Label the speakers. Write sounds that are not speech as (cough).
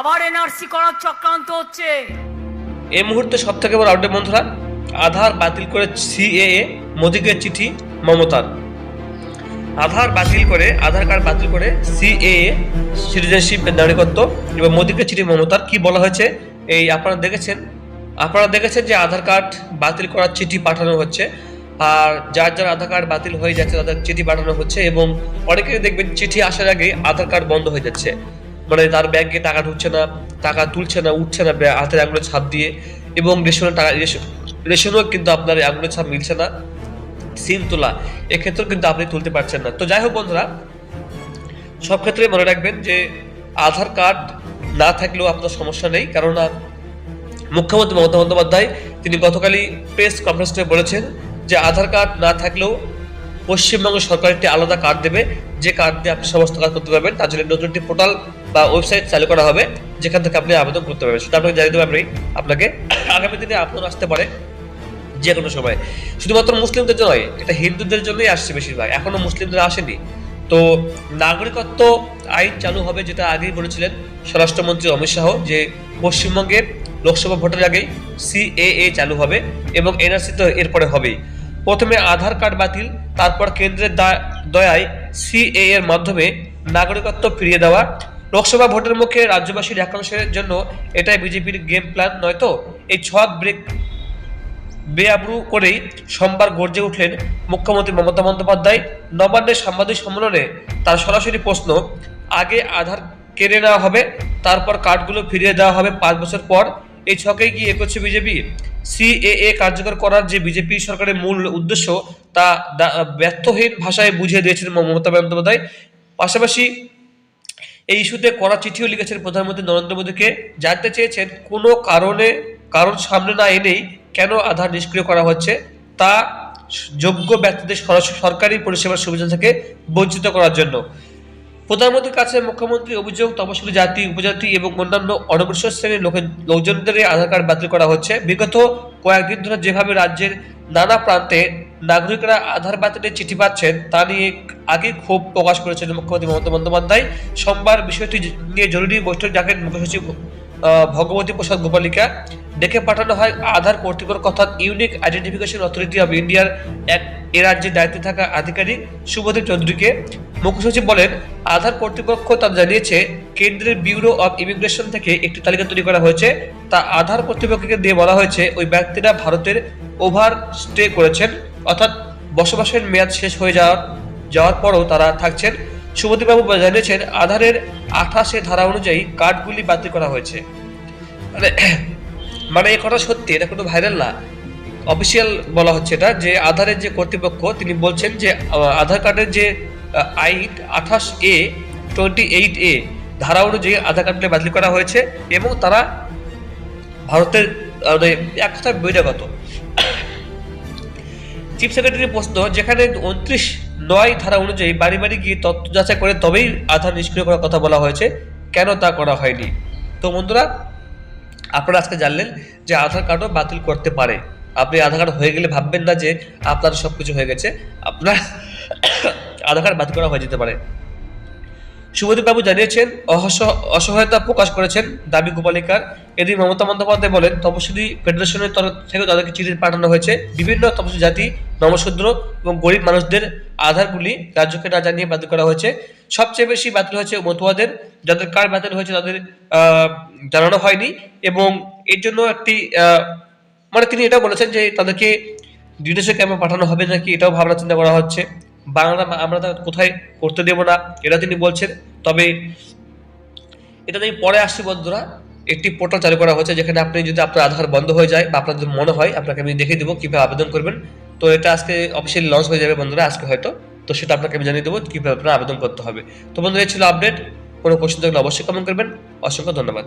Speaker 1: আবার এনআরসি করার চক্রান্ত হচ্ছে।
Speaker 2: এই মুহূর্তে সব থেকে বড় আপডেট বন্ধুরা, আধার বাতিল করে সিএএ মোদীকে চিঠি, মমতার। আধার বাতিল করে, আধার কার্ড বাতিল করে সিএএ সিটিজেনশিপ নাগরিকত্ব এবং মোদীকে চিঠি, মমতার, কি বলা হয়েছে? এই আপনারা দেখেছেন আপনারা দেখেছেন যে আধার কার্ড বাতিল করার চিঠি পাঠানো হচ্ছে, আর যার যার আধার কার্ড বাতিল হয়ে যাচ্ছে তাদের চিঠি পাঠানো হচ্ছে এবং অনেকেই দেখবেন চিঠি আসার আগে আধার কার্ড বন্ধ হয়ে যাচ্ছে। মানে তার ব্যাংকে টাকা ঢুকছে না, টাকা তুলছে না, উঠছে না হাতের আঙুলের ছাপ দিয়ে এবং রেশনের টাকা রেশন রেশনও কিন্তু আপনার আঙুলের ছাপ মিলছে না সিম তোলা। এক্ষেত্রেও কিন্তু আপনি তুলতে পারছেন না। তো যাই হোক বন্ধুরা, সব ক্ষেত্রে মনে রাখবেন যে আধার কার্ড না থাকলেও আপনার সমস্যা নেই। কেননা মুখ্যমন্ত্রী মমতা বন্দ্যোপাধ্যায় তিনি গতকালই প্রেস কনফারেন্সে বলেছেন যে আধার কার্ড না থাকলেও পশ্চিমবঙ্গ সরকার একটি আলাদা কার্ড দেবে। যে কার্ড দিয়ে আপনি সমস্ত কাজ করতে পারবেন, তার জন্য নতুন একটি পোর্টাল বা ওয়েবসাইট চালু করা হবে, যেখান থেকে আপনি আবেদন করতে পারবেন। সেটা আপনাকে জানিয়ে দেবো, আমি আপনাকে আগামী দিনে আবেদন আসতে পারে যে কোনো সময়। শুধুমাত্র মুসলিমদের জন্য নয় এটা হিন্দুদের জন্যই আসছে বেশিরভাগ, এখনও মুসলিমদের আসেনি। তো নাগরিকত্ব আইন চালু হবে যেটা আগেই বলেছিলেন স্বরাষ্ট্রমন্ত্রী অমিত শাহ, যে পশ্চিমবঙ্গের লোকসভা ভোটের আগেই সিএএ চালু হবে এবং এনআরসি তো এরপরে হবেই। প্রথমে আধার কার্ড বাতিল, তারপর কেন্দ্রের দয়ায় সিএ এর মাধ্যমে নাগরিকত্ব ফিরিয়ে দেওয়া। লোকসভা ভোটের মুখে রাজ্যবাসীর একাংশের জন্য এটাই বিজেপির গেম প্ল্যান নয়তো এই ছক ব্রেক বেআব্রু করেই সোমবার গর্জে উঠলেন মুখ্যমন্ত্রী মমতা বন্দ্যোপাধ্যায়। নবান্নের সাংবাদিক সম্মেলনে তার সরাসরি প্রশ্ন, আগে আধার কেড়ে নেওয়া হবে, তারপর কার্ডগুলো ফিরিয়ে দেওয়া হবে পাঁচ বছর পর। এই ছকেই কি এগোচ্ছে বিজেপি? সিএএ কার্যকর করার যে বিজেপি সরকারের মূল উদ্দেশ্য, তা ব্যর্থহীন ভাষায় বুঝিয়ে দিয়েছেন মমতা বন্দ্যোপাধ্যায়। পাশাপাশি এই ইস্যুতে কড়া চিঠিও লিখেছেন প্রধানমন্ত্রী নরেন্দ্র মোদীকে। জানতে চেয়েছেন কোনো কারণে, কারণ সামনে না এনেই কেন আধার নিষ্ক্রিয় করা হচ্ছে, তা যোগ্য ব্যক্তিদের সরকারি পরিষেবার সুবিধা থেকে বঞ্চিত করার জন্য। প্রধানমন্ত্রীর কাছে মুখ্যমন্ত্রী অভিযোগ তপশিলি জাতি উপজাতি এবং অন্যান্য অনগ্রসর শ্রেণির লোকজনদের আধার কার্ড বাতিল করা হচ্ছে। বিগত কয়েকদিন ধরে যেভাবে রাজ্যের নানা প্রান্তে নাগরিকরা আধার বাতিলের চিঠি পাচ্ছেন তা নিয়ে আগে ক্ষোভ প্রকাশ করেছেন মুখ্যমন্ত্রী মমতা বন্দ্যোপাধ্যায়। সোমবার বিষয়টি নিয়ে জরুরি বৈঠক ডাকেন মুখ্য সচিব আহ, ভগবতী প্রসাদ গোপালিকা। ডেকে পাঠানো হয় আধার কর্তৃপক্ষ অর্থাৎ ইউনিক আইডেন্টিফিকেশন অথরিটি অফ ইন্ডিয়ার এক এ রাজ্যের দায়িত্বে থাকা আধিকারিক শুভদীপ চৌধুরীকে। মুখ্য সচিব বলেন, আধার কর্তৃপক্ষ তা জানিয়েছে, কেন্দ্রের ব্যুরো অব ইমিগ্রেশন থেকে একটি তালিকা তৈরি করা হয়েছে। তা আধার কর্তৃপক্ষকে দিয়ে বলা হয়েছে, ওই ব্যক্তিরা ভারতের ওভার স্টে করেছেন, অর্থাৎ বসবাসের মেয়াদ শেষ হয়ে যাওয়ার যাওয়ার পরও তারা থাকছেন। শুভদীপবাবু জানিয়েছেন, আধারের আঠাশে ধারা অনুযায়ী কার্ডগুলি বাতিল করা হয়েছে। মানে (clears throat) মানে এই কথা সত্যি, এটা কোনো ভাইরাল না। অফিসিয়াল বলা হচ্ছে এটা, যে আধারের যে কর্তৃপক্ষ, তিনি বলছেন যে আধার কার্ডের যে আইন আঠাশ এ টোয়েন্টি এইট এ ধারা অনুযায়ী আধার কার্ডটা বাতিল করা হয়েছে এবং তারা ভারতের মানে এক কথা বহিরাগত। চিফ সেক্রেটারি প্রশ্ন, যেখানে উনত্রিশ নয় ধারা অনুযায়ী বাড়ি বাড়ি গিয়ে তথ্য যাচাই করে তবেই আধার নিষ্ক্রিয় করার কথা বলা হয়েছে, কেন তা করা হয়নি? তো বন্ধুরা, আপনারা আজকে জানলেন যে আধার কার্ডও বাতিল করতে পারে। আপনি আধার কার্ড হয়ে গেলে ভাববেন না যে আপনার সব কিছু হয়ে গেছে। আপনার আধার কার্ড বাতিল করা হয়ে যেতে পারে। শুভদীপবাবু জানিয়েছেন অসহায়তা প্রকাশ করেছেন দাবি গোপালিকার। এদিন মমতা বন্দ্যোপাধ্যায় বলেন, তপশিলি ফেডারেশনের তরফ থেকে তাদেরকে চিঠি পাঠানো হয়েছে। বিভিন্ন তপশিলি জাতি নমশূদ্র এবং গরিব মানুষদের আধারগুলি রাজ্যকে না জানিয়ে বাতিল করা হয়েছে। সবচেয়ে বেশি বাতিল হয়েছে মতুয়াদের। যাদের কার্ড বাতিল হয়েছে তাদের জানানো হয়নি এবং এর জন্য একটি মানে তিনি এটা বলেছেন যে তাদেরকে বিদেশে ক্যাম্পে পাঠানো হবে নাকি এটাও ভাবনা চিন্তা করা হচ্ছে। বাংলা আমরা তা কোথায় করতে দেব না, এটা তিনি বলছেন। তবে এটা আমি পরে আসছি বন্ধুরা, একটি পোর্টাল চালু করা হয়েছে যেখানে আপনি যদি আপনার আধার বন্ধ হয়ে যায় বা আপনার যদি মনে হয়, আপনাকে আমি দেখে দেবো কীভাবে আবেদন করবেন। তো এটা আজকে অফিসিয়ালি লঞ্চ হয়ে যাবে বন্ধুরা, আজকে হয়তো। তো সেটা আপনাকে আমি জানিয়ে দেবো কীভাবে আপনার আবেদন করতে হবে। তো বন্ধুরা, এই ছিল আপডেট কোনো কোশ্চেন থাকলে অবশ্যই কমেন্ট করবেন। অসংখ্য ধন্যবাদ।